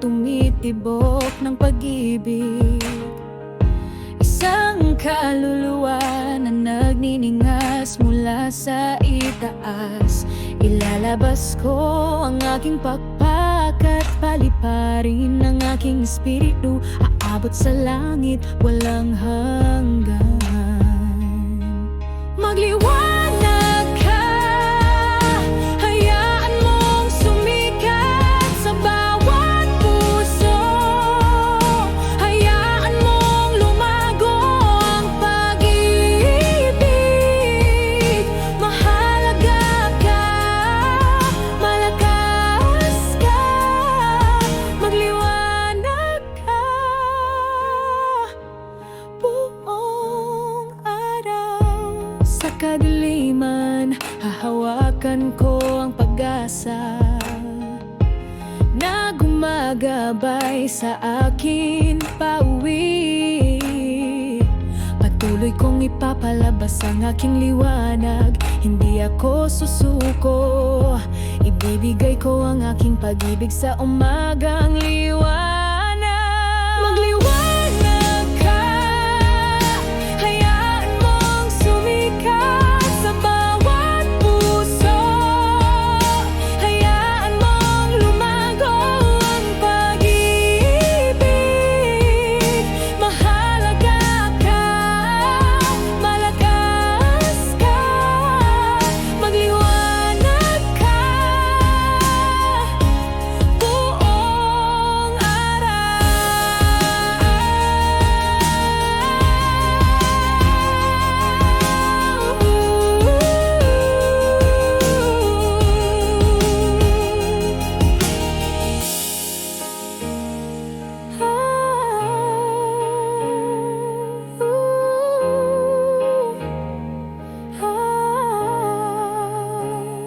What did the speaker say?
tumitibok ng pag-ibig. Isang kaluluwa na nagniningas mula sa itaas. Ilalabas ko ang aking pakpak at paliparin ng aking espiritu. Aabot sa langit, walang hanggan kadiliman, hahawakan ko ang pag-asa Na gumagabay sa akin pauwi Patuloy kong ipapalabas ang aking liwanag Hindi ako susuko. Ibibigay ko ang aking pag-ibig sa umagang liwanag